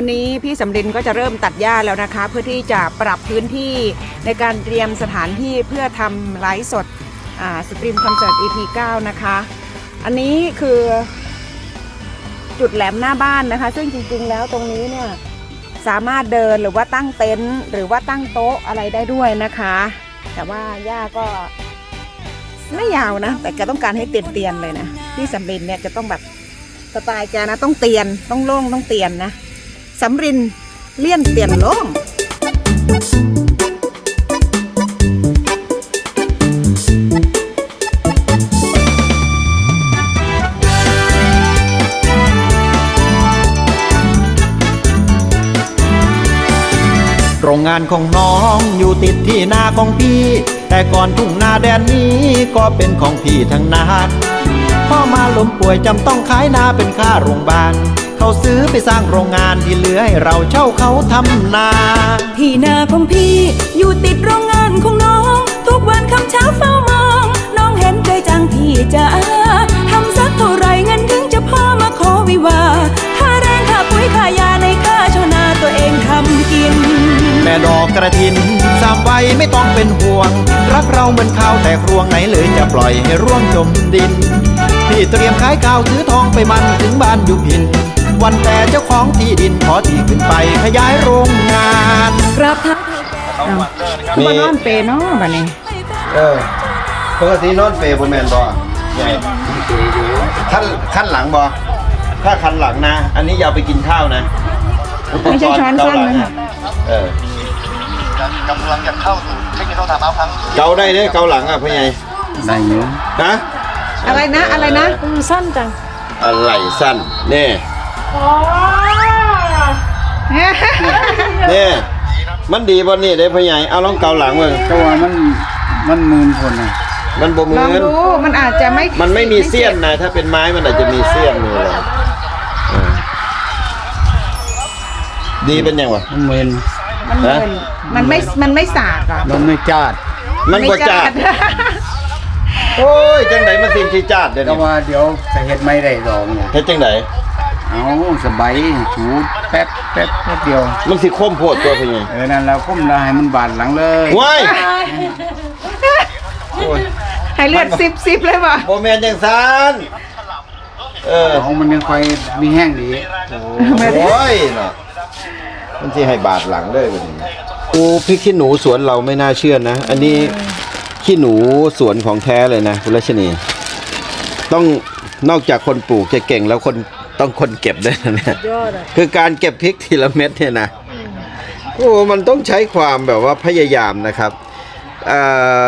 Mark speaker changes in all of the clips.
Speaker 1: วันนี้พี่สำรินก็จะเริ่มตัดหญ้าแล้วนะคะ เพื่อที่จะปรับพื้นที่ในการเตรียมสถานที่เพื่อทำไลฟ์สดสตรีมคอนเสิร์ต EP 9 นะคะ อันนี้คือจุดแหลมหน้าบ้านนะคะ ซึ่งจริงๆแล้วตรงนี้เนี่ยสามารถเดินหรือว่าตั้งเต็นท์หรือว่าตั้งโต๊ะอะไรได้ด้วยนะคะ แต่ว่าหญ้าก็ ไม่ยาวนะ แต่แกต้องการให้เตียนๆเลยนะพี่สำรินเนี่ยจะต้องแบบสไตล์แกนะต้องเตียนต้องโล่งต้องเตียนนะสำรินเลี่ยนเตียนโล่ง
Speaker 2: โรงงานของน้องอยู่ติดที่นาของพี่ แต่ก่อนทุ่งนาแดนนี้ก็เป็นของพี่ทั้งนั้นพ่อมาล้มป่วยจำต้องขายนาเป็นค่าโรงพยาบาลเขาซื้อไปสร้างโรงงานที่เหลือให้เราเช่าเขาทำนา
Speaker 3: ที่นาของพี่อยู่ติดโรงงานของน้อง ทุกวันคำเช้าเฝ้ามอง น้องเห็นใจจังพี่จะทำสักเท่าไรเงินถึงจะพอมาขอวิวาค่าแรงค่าปุ๋ยค่ายาในค่าชนาตัวเองทำกิน
Speaker 2: ม่ดอกกระถินสามไว้ไม่ต้องเป็นห่วง รักเราเหมือนข้าวแต่ครวงไหนเลยจะปล่อยให้ร่วงจมดิน พี่เตรียมขายข้าวถือทองไปมันถึงบ้านอยู่พิน วันแต่เจ้าของที่ดินขอที่ขึ้นไปขยายโรงงาน
Speaker 3: กราบทัก
Speaker 1: คือมานอนเปเนาะบัดนี้
Speaker 4: เออปกตินอนเปรย์บนแมนบอใหญ่ขั้นขั้นหลังบอถ้าขั้นหลังนะ อันนี้อย่าเอาไปกินข้าวนะ
Speaker 1: ไม่ใช่ช้อนสั้นนะ
Speaker 4: เออ กำ
Speaker 5: ลังจะเข้าสู่เทคนิคทำเอาครั้ง
Speaker 4: เกาได้เด้เกาหลังอะพ่อใหญ่
Speaker 5: ได้เยอะ
Speaker 4: ฮะ
Speaker 1: อะไรนะอะไรนะ
Speaker 3: สั้นจัง
Speaker 4: อะไรสั้นนี่นี่มันดีบนนี่เด้พ่อใหญ่เอาลองเกาหลังเบิ่ง
Speaker 5: ตัวมันมันมืนคนอะ
Speaker 4: มันบ่เหมื
Speaker 1: ลอง
Speaker 4: อน
Speaker 1: ดูมันอาจจะไม่
Speaker 4: มันไม่มีเสี้ยนนะถ้าเป็นไม้มันอาจจะมีเสี้ยนอยู่เลยเออดีเป็นยังวะ
Speaker 5: มันมืน
Speaker 1: มันเหมือนมันไม่มันไม่สากอะ
Speaker 5: มันไม่จาด
Speaker 4: มันบ่จาดโอ้ยจังไดมันสิสิจาดเดี๋ยว
Speaker 5: แต่
Speaker 4: นี้
Speaker 5: ว่าเดี๋ยวจะเฮ็ดไม่ได้ดอกเนี่ย
Speaker 4: เฮ็ดจังได
Speaker 5: เอาสบายถูแป๊บแป๊บแป๊บเดียว
Speaker 4: มันสิคมโพดตัวเพิ่นไง
Speaker 5: เออนั่นเราก้มเราให้มันบาดหลังเลย
Speaker 4: ว้ายโอ้ย
Speaker 1: ให้เลือดซิบซิบเลยป่ะ
Speaker 4: บ่แม่นจังซันเออ
Speaker 5: ของมันยังค่อยมีแห้งดี
Speaker 4: โอ้ยเนาะ มันสิให้บาดหลังเลยบัดนี้โอ้พริกขี้หนูสวนเราไม่น่าเชื่อนะ อันนี้ขี้หนูสวนของแท้เลยนะคุณรัชนี ต้องนอกจากคนปลูกจะเก่งแล้วคนต้องคนเก็บด้วยนะเนี่ยคือการเก็บพริกทีละเม็ดเนี่ยนะโอ้มันต้องใช้ความแบบว่าพยายามนะครับเอ่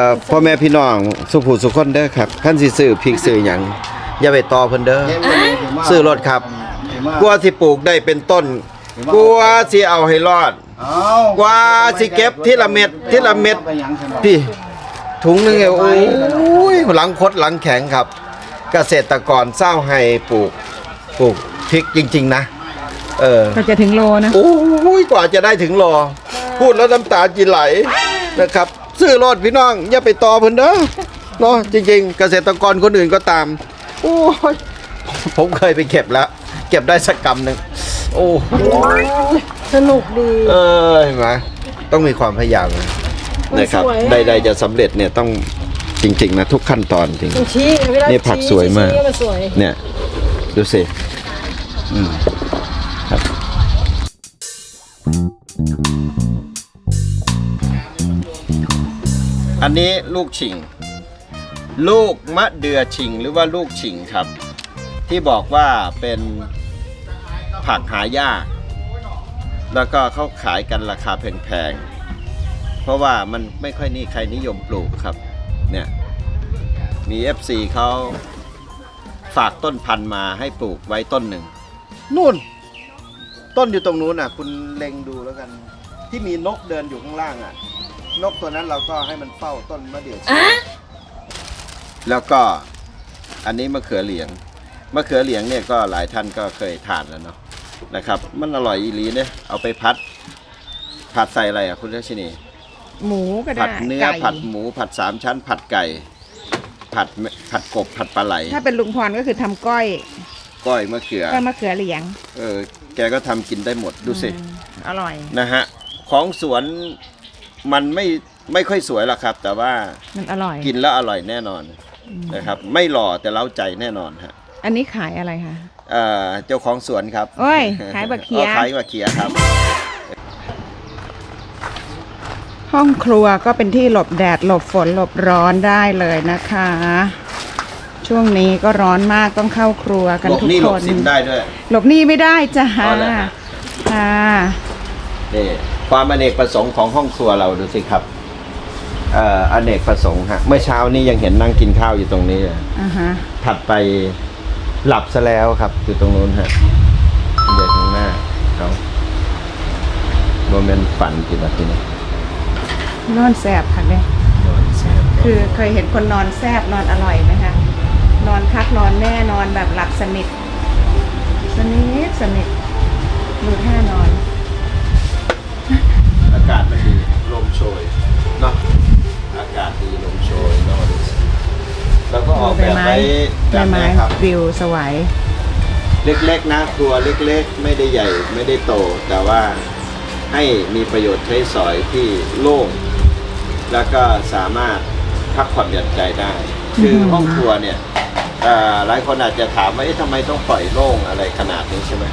Speaker 4: อพ่อแม่พี่น้องสุภูสุคนเด้อครับขั้นสิซื้อพริกซื้อหยังอย่าไปต่อเพิ่นเด้อซื้อรถครับกลัวสิปลูกได้เป็นต้น กลัวสิเอาให้รอด
Speaker 5: เอา
Speaker 4: กว่าสิเก็บทีละเม็ดทีละเม็ด
Speaker 5: ไปหยังสนอก
Speaker 4: พี่ถุงหนึงเนี่ยโอ้ยหลังคดหลังแข็งครับ เกษตรกรเศร้าให้ปลูกปลูกพริกจริง ๆ นะ เออ
Speaker 1: ก็จะถึงโลนะ
Speaker 4: โอ้ยกว่าจะได้ถึงรอ พูดแล้วน้ำตาจีไหลนะครับ ซื้อรถพี่น้องอย่าไปต่อเพิ่นเด้อเนาะจริง ๆ เกษตรกรคนอื่นก็ตาม โอ้ยผมเคยไปเก็บแล้ว เก็บได้สักกำหนึ่ง โอ้โห
Speaker 3: สนุกดี
Speaker 4: เออเห็นไหมต้องมีความพยายามนะนะครับ
Speaker 3: สวย
Speaker 4: ใด ๆ จะสำเร็จเนี่ยต้องจริง ๆ นะ ทุกขั้นตอนจริง
Speaker 3: ชี้เวลา
Speaker 4: นี่ผักสวยมาก
Speaker 3: ชี้สวย
Speaker 4: เนี่ย ดูสิอืมครับอันนี้ลูกฉิง ลูกมะเดือฉิงหรือว่าลูกฉิงครับ ที่บอกว่าเป็น ผักหายาก แล้วก็เขาขายกันราคาแพงๆ เพราะว่ามันไม่ค่อยนี่ใครนิยมปลูกครับ เนี่ย มี FC เขาฝากต้นพันธุ์มาให้ปลูกไว้ต้นหนึ่ง นู่น ต้นอยู่ตรงนู้นน่ะ คุณเล็งดูแล้วกัน ที่มีนกเดินอยู่ข้างล่างอะ นกตัวนั้นเราก็ให้มันเฝ้าต้นมะเดื่อฉิงแล้วก็อันนี้มะเขือเหลียง มะเขือเหลียงเนี่ยก็หลายท่านก็เคยทานแล้วเนาะนะครับ มันอร่อยอีหลีเนี่ยเอาไปพัด ผัดใส่อะไรอะคุณรัชนี
Speaker 1: หมูก็ได้
Speaker 4: ผัดเนื้อ
Speaker 1: ไก่
Speaker 4: ผัดหมูผัดสามชั้น ผัดไก่ ผัดผัดกบผัดปลาไหล
Speaker 1: ถ้าเป็นลุงพรก็คือทำก้อย
Speaker 4: ก้อยมะเขือ
Speaker 1: ก้อยมะเขือเหลียง
Speaker 4: เออแกก็ทำกินได้หมดดูสิ
Speaker 1: อืมอร่อย
Speaker 4: นะฮะของสวนมันไม่ไม่ค่อยสวยหรอกครับ แต่ว่า
Speaker 1: มันอร่อย
Speaker 4: กินแล้วอร่อยแน่นอนนะครับ ไม่หล่อแต่เล้าใจแน่นอนฮะ
Speaker 1: อันนี้ขายอะไรคะ
Speaker 4: เอ่อเจ้าของสวนครับ
Speaker 1: โอ้ยขายบะเขีย
Speaker 4: อ๋อขายบะเขียครับ
Speaker 1: ห้องครัวก็เป็นที่หลบแดดหลบฝนหลบร้อนได้เลยนะคะ ช่วงนี้ก็ร้อนมากต้องเข้าครัวกัน
Speaker 4: หลบ
Speaker 1: ทุก
Speaker 4: หนี่ห
Speaker 1: ค
Speaker 4: ลบ
Speaker 1: น
Speaker 4: สินได้ด้วย
Speaker 1: หลบหนี้ไม่ได้จ้า
Speaker 4: อ๋อเหรอฮะ
Speaker 1: ค่ะ
Speaker 4: นี่ความอเนกประสงค์ของห้องครัวเราดูสิครับเอ่ออเนกประสงค์ฮะเมื่อเช้านี้ยังเห็นนั่งกินข้าวอยู่ตรงนี้เลย
Speaker 1: อ่าฮะ
Speaker 4: ถัดไป หลับซะแล้วครับอยู่ตรงนู้นฮะเดี๋ยวข้างหน้าเขาโมเมนต์ฝันทีละทีนี้
Speaker 1: นอนแสบค่ะเนี่ย
Speaker 4: นอนแซ่บ
Speaker 1: คือเคยเห็นคนนอนแซบนอนอร่อยไหมคะนอนคักนอนแน่นอนแบบหลับสนิทสนิทสนิทดูท่านอน
Speaker 4: อากาศมันดีลมโชยเนาะอากาศดีลมโชยนอน แล้วก็ออกแบบไว้แบ
Speaker 1: ใบบไม้
Speaker 4: นี้ครับ
Speaker 1: วิวสวย
Speaker 4: เล็กๆนะครัวเล็กๆ ไม่ได้ใหญ่ไม่ได้โต แต่ว่าให้มีประโยชน์ใช้สอยที่โล่ง แล้วก็สามารถพักผ่อนหย่อนใจได้ คือห้องครัวเนี่ยเอ่อหลายคนอาจจะถามว่าเอ๊ะทำไมต้องปล่อยโล่งอะไรขนาดนี้ใช่ไหม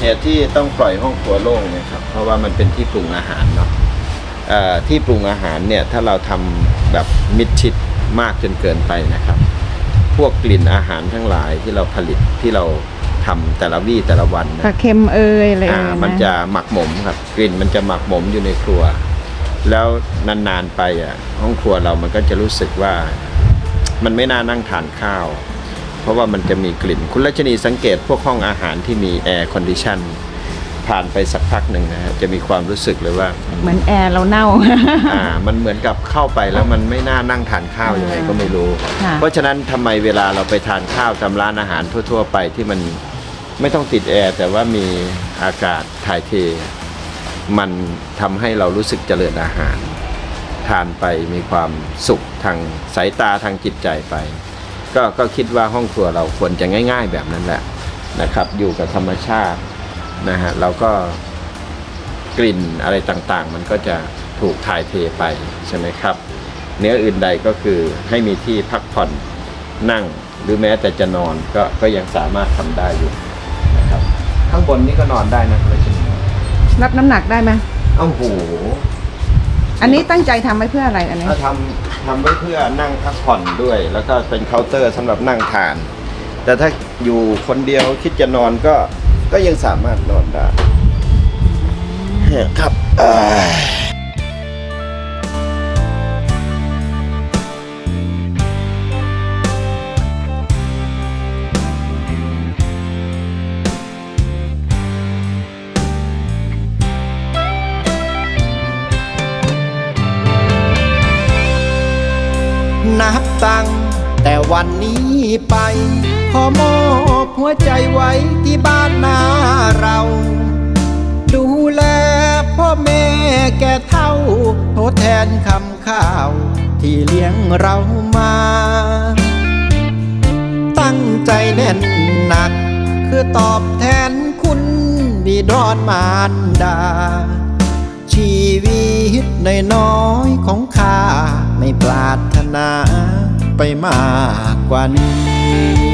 Speaker 4: เหตุที่ต้องปล่อยห้องครัวโล่งเนี่ยครับเพราะว่ามันเป็นที่ปรุงอาหารเนาะเอ่อที่ปรุงอาหารเนี่ยถ้าเราทำแบบมิดชิด มากจนเกินไปนะครับ พวกกลิ่นอาหารทั้งหลายที่เราผลิตที่เราทำแต่ละวี่แต่ละวันนะ
Speaker 1: ปลาเค็มเอยอะไร
Speaker 4: อ่า
Speaker 1: เอย
Speaker 4: มันจะหมักหมมครับกลิ่นมันจะหมักหมมอยู่ในครัว แล้วนานๆไปอะห้องครัวเรามันก็จะรู้สึกว่ามันไม่น่านั่งทานข้าว เพราะว่ามันจะมีกลิ่น คุณรัชนีสังเกตพวกห้องอาหารที่มีแอร์คอนดิชัน ผ่านไปสักพักหนึ่งนะฮะจะมีความรู้สึกเลยว่า
Speaker 1: เหมือนแอร์เราเน่า
Speaker 4: อ่ามันเหมือนกับเข้าไปแล้วมันไม่น่านั่งทานข้าวยังไงก็ไม่รู้
Speaker 1: ค่ะ
Speaker 4: เพราะฉะนั้นทำไมเวลาเราไปทานข้าวตามร้านอาหารทั่ว ๆ ไปที่มันไม่ต้องติดแอร์แต่ว่ามีอากาศถ่ายเท มันทำให้เรารู้สึกเจริญอาหาร ทานไปมีความสุขทางสายตาทางจิตใจไป ก็ก็คิดว่าห้องครัวเราควรจะง่าย ๆ แบบนั้นแหละนะครับ อยู่กับธรรมชาติ นะฮะเราก็กลิ่นอะไรต่างๆ มันก็จะถูกถ่ายเทไปใช่ไหมครับ เนื้ออื่นใดก็คือให้มีที่พักผ่อนนั่งหรือแม้แต่จะนอนก็ก็ยังสามารถทำได้อยู่นะครับ ข้างบนนี่ก็นอนได้นะเลยใช่ไหม
Speaker 1: รับน้ำหนักได้ไหม
Speaker 4: เอ้าโห
Speaker 1: อันนี้ตั้งใจทำไว้เพื่ออะไรอันนี้
Speaker 4: ถ้าทำทำไว้เพื่อนั่งพักผ่อนด้วย แล้วก็เป็นเคาน์เตอร์สำหรับนั่งทาน แต่ถ้าอยู่คนเดียวคิดจะนอนก็ ก็ยังสามารถนอนได้ครับนับตั้งแต่วันนี้ไป ขอมอบหัวใจไว้ที่บ้านนา แก่เท่าทดแทนคำข้าว ที่เลี้ยงเรามา ตั้งใจแน่นหนัก คือตอบแทนคุณบิดอนมารดา ชีวิตในน้อยของข้า ไม่ปรารถนาไปมากกว่านี้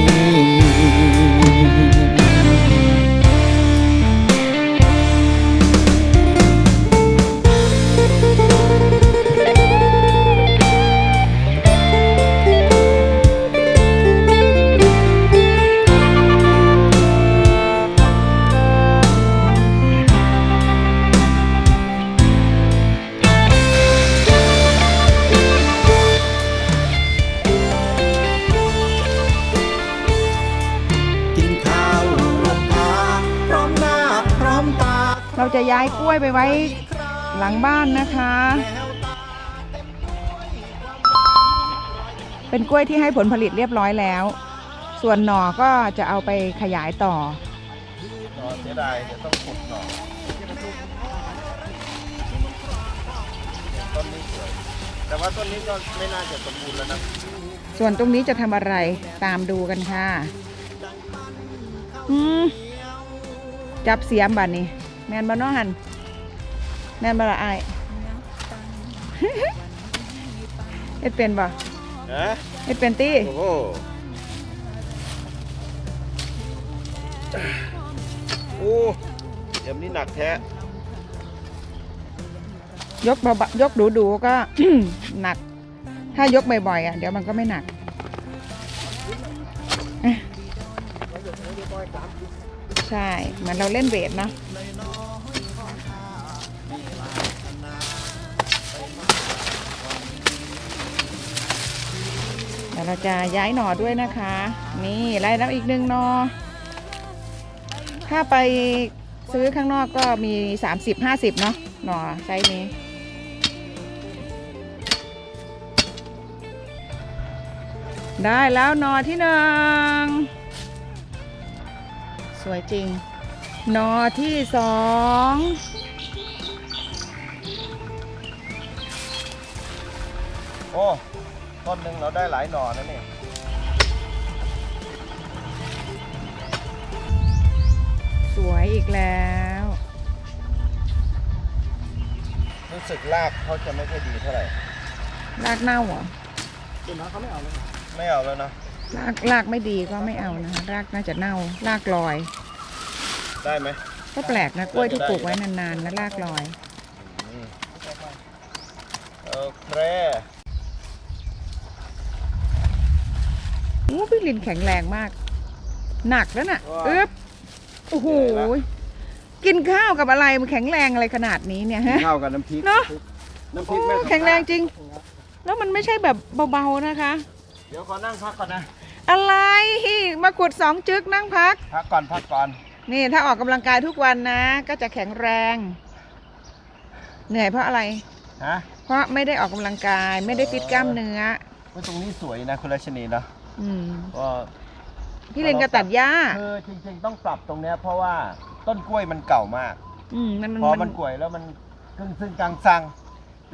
Speaker 1: เราจะย้ายกล้วยไปไว้หลังบ้านนะคะ เป็นกล้วยที่ให้ผลผลิตเรียบร้อยแล้ว ส่วนหน่อก็จะเอาไปขยายต่อ
Speaker 4: เสียดายจะต้องขุดหน่อต้นนี้สวย แต่ว่าต้นนี้ก็ไม่น่าจะสมบูรณ์แล้วนะ
Speaker 1: ส่วนตรงนี้จะทำอะไรตามดูกันค่ะ อืมจับเสียมบัดนี้ แมนบ่เน้อหันแมนบ่ละอายเอ็ดเป็นบ่
Speaker 4: นะ
Speaker 1: เอ็ดเป็นตี้
Speaker 4: โอ้โหโอ้เดี๋ยวนี้หนักแท้
Speaker 1: ยกเบาๆยกดูๆก็ หนัก ถ้ายกบ่อยๆอะเดี๋ยวมันก็ไม่หนักอะใช่เหมือนเราเล่นเวทเนาะ เราจะย้ายหน่อด้วยนะคะ นี่ไล่แล้วอีกหนึ่งหนอ ถ้าไปซื้อข้างนอกก็มี 30-50 เนาะหน่อไซส์นี้ได้แล้วหนอที่หนึ่งสวยจริงหนอที่สอง
Speaker 4: โอ้ ต้นหนึ่งเราได้หลายหน่อนะเนี่ย
Speaker 1: สวยอีกแล้ว
Speaker 4: รู้สึกรากเขาจะไม่ค่อยดีเท่าไหร่
Speaker 1: รากเน่าเหรอ
Speaker 4: ไม่เอาแล้วนะ
Speaker 1: รากรากไม่ดีก็ไม่เอานะคะรากน่าจะเน่า รากลอย
Speaker 4: ได้ไหม
Speaker 1: ก็แปลกนะกล้วยที่ปลูกไว้นานๆแล้วรากลอย
Speaker 4: โอเค
Speaker 1: อ้พี่ลินแข็งแรงมาก หนักแล้วน่ะ
Speaker 4: ว้า
Speaker 1: อึ๊บโอ้โหกินข้าวกับอะไรมันแข็งแรงอะไรขนาดนี้เนี่ยฮะ
Speaker 4: ข้าวกับน้ำพริก
Speaker 1: เนอะ
Speaker 4: น้ำพริกแม่
Speaker 1: แข็งแรงจริง แล้วมันไม่ใช่แบบเบาๆนะคะ
Speaker 4: เดี๋ยวขอนั่งพักก่อนนะ
Speaker 1: อะไรมาขุดสองจึกนั่งพัก
Speaker 4: พักก่อนพักก่อน
Speaker 1: นี่ถ้าออกกำลังกายทุกวันนะ ก็จะแข็งแรง เหนื่อยเพราะอะไร
Speaker 4: ฮะ
Speaker 1: เพราะไม่ได้ออกกำลังกายไม่ได้ฟิตกล้ามเนื้อ
Speaker 4: ว่าตรงนี้สวยนะคุณรัชนีเนาะ
Speaker 1: อืม
Speaker 4: ก็
Speaker 1: พี่ลินก็ตัดหญ้า
Speaker 4: คือจริงๆต้องปรับตรงเนี้ยเพราะว่าต้นกล้วยมันเก่ามาก
Speaker 1: อืมมันมัน
Speaker 4: พอ
Speaker 1: มั
Speaker 4: มันนกล้วยแล้วมันกึ่งซึ่งกลางซัง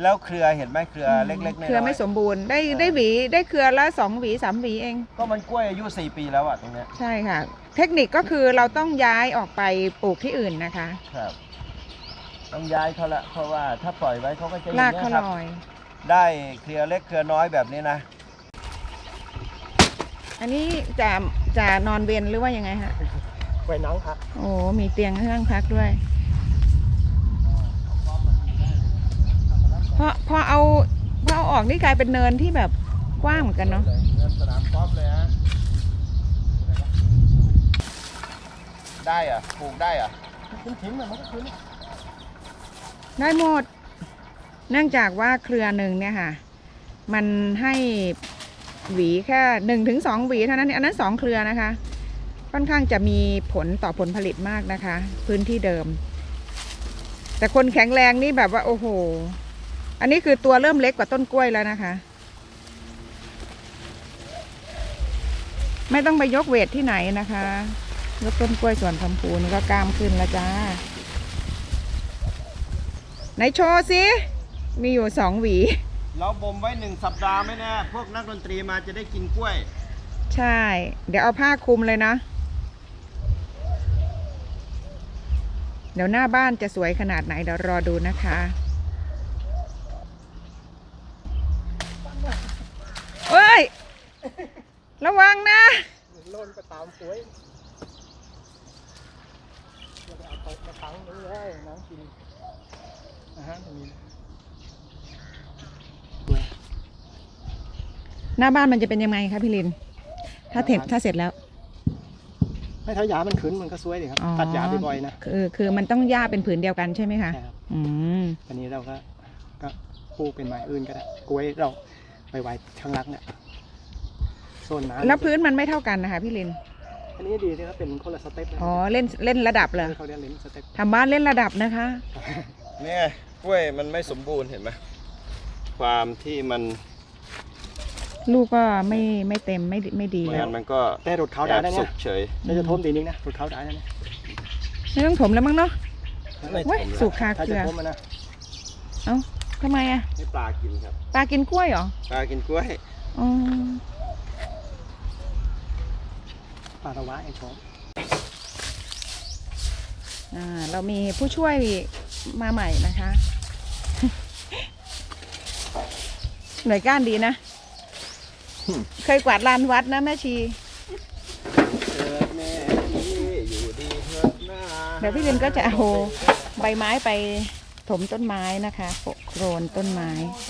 Speaker 4: แล้วเครือเห็นไหมเครือเล็กๆน้อยๆ
Speaker 1: เครือไม่สมบูรณ์ได้ได้หวีได้เครือละสองหวีสามหวีเอง
Speaker 4: ก็มันกล้วยอายุ4ปีแล้วอะตรงเนี้ย
Speaker 1: ใช่ค่ะ เทคนิคก็คือเราต้องย้ายออกไปปลูกที่อื่นนะคะ
Speaker 4: ครับ ต้องย้ายเขาละเพราะว่าถ้าปล่อยไว้เขาก็จะอย่า
Speaker 1: ลางก
Speaker 4: เงี้ย
Speaker 1: เขา
Speaker 4: ครับ
Speaker 1: ลอย
Speaker 4: ได้เครือเล็กเครือน้อยแบบนี้นะ
Speaker 1: อันนี้จะจะนอนเวนหรือว่ายังไงฮะ
Speaker 4: ไว้น้องครับ
Speaker 1: โอ้มีเตียงให้นั่งพักด้วย พอพอเอาพอเอาออกนี่กลายเป็นเนินที่แบบกว้างเหมือนกันเนาะ
Speaker 4: เงินสนามกอล์ฟเลยฮะได้อะปลูกได้อะทิ้งๆมันก็คือ
Speaker 1: ได้หมดเนื่องจากว่าเครือหนึ่งเนี่ยค่ะ มันให้ หวีแค่หนึ่งถึงสองหวีเท่านั้นเองอันนั้นสองเครือนะคะ ค่อนข้างจะมีผลต่อผลผลิตมากนะคะ พื้นที่เดิม แต่คนแข็งแรงนี่แบบว่าโอ้โห อันนี้คือตัวเริ่มเล็กกว่าต้นกล้วยแล้วนะคะ ไม่ต้องไปยกเวทที่ไหนนะคะยกต้นกล้วยส่วนคำพูนี่ก็กล้ามขึ้นแล้วจ้าไหนโชว์สิมีอยู่สองหวี
Speaker 4: เราบ่มไว้หนึ่งสัปดาห์ไม่แน่พวกนักดนตรีมาจะได้กินกล้วย
Speaker 1: ใช่ เดี๋ยวเอาผ้าคลุมเลยนะ เดี๋ยวหน้าบ้านจะสวยขนาดไหนเดี๋ยวรอดูนะคะ เอ้ย ระวังนะ
Speaker 6: ล่นไปตามป่วยเราไปเอาไปมาตั้งนี้เลยน้ำกินอาหารตรงนี้
Speaker 1: หน้าบ้านมันจะเป็นยังไงคะพี่ลิน ถ้าเสร็จถ้าเสร็จแล้ว
Speaker 6: ให้ถ้ายามันขึ้นมันก็ซวยดิครับ
Speaker 1: อ๋อ
Speaker 6: ตัดยาบ่อยๆนะ
Speaker 1: คือคือมันต้องหญ้าเป็นผืนเดียวกันใช่ไหมคะ
Speaker 6: ใช่ครับ
Speaker 1: อืม
Speaker 6: อันนี้เราก็ก็ปลูกเป็นไม้อื่นก็ได้กล้วยเราไปไว้ข้างหลังเนี่ยโซนน้ำ
Speaker 1: แล้วพื้นมันไม่เท่ากันนะคะพี่ลิน
Speaker 6: อันนี้ดีนะครับเป็นคนละสเต็ปนะ
Speaker 1: อ๋อเล่นเล่นระดับเลย
Speaker 6: เขาเรียกเล่นสเต็ป
Speaker 1: ทำบ้านเล่นระดับนะคะ
Speaker 4: เนี่ยกล้วยมันไม่สมบูรณ์เห็นไหมความที่มัน
Speaker 1: ลูกก็ไม่ไม่เต็มไม่ไม่ดี
Speaker 4: เหมือนมันก็
Speaker 6: แต่รถเขา
Speaker 4: แอ
Speaker 6: ได้
Speaker 4: บ
Speaker 6: นะ
Speaker 4: สุ
Speaker 6: เนี่ย
Speaker 4: กเฉย
Speaker 6: เราจะทมตีนึงนะรถเขาได้นะเนี่ย
Speaker 1: ไม่ต้องถมแล้วมั้งเนาะ
Speaker 4: ไม่
Speaker 1: เว้ย
Speaker 4: ถม
Speaker 1: สุ
Speaker 4: แล้ว
Speaker 1: กคา
Speaker 6: ถ้า
Speaker 1: เครื
Speaker 6: จะ
Speaker 1: อ
Speaker 6: ทมมันนะ
Speaker 1: เอ้าทำไมอะ
Speaker 4: ให้ปลากินครับ
Speaker 1: ปลากินกล้วยเหรอ
Speaker 4: ปลากินกล้วย
Speaker 1: อ๋อ
Speaker 6: ปาระวะไอ้ชอบ
Speaker 1: อ่าเรามีผู้ช่วยมาใหม่นะคะ หน่วยก้านดีนะ เคยกวาดลานวัดนะแม่ชีเดี๋ยวพี่ลินก็จะเอาใบไม้ไปถมต้นไม้นะคะโปะโครนต้นไม้
Speaker 6: ทั้ง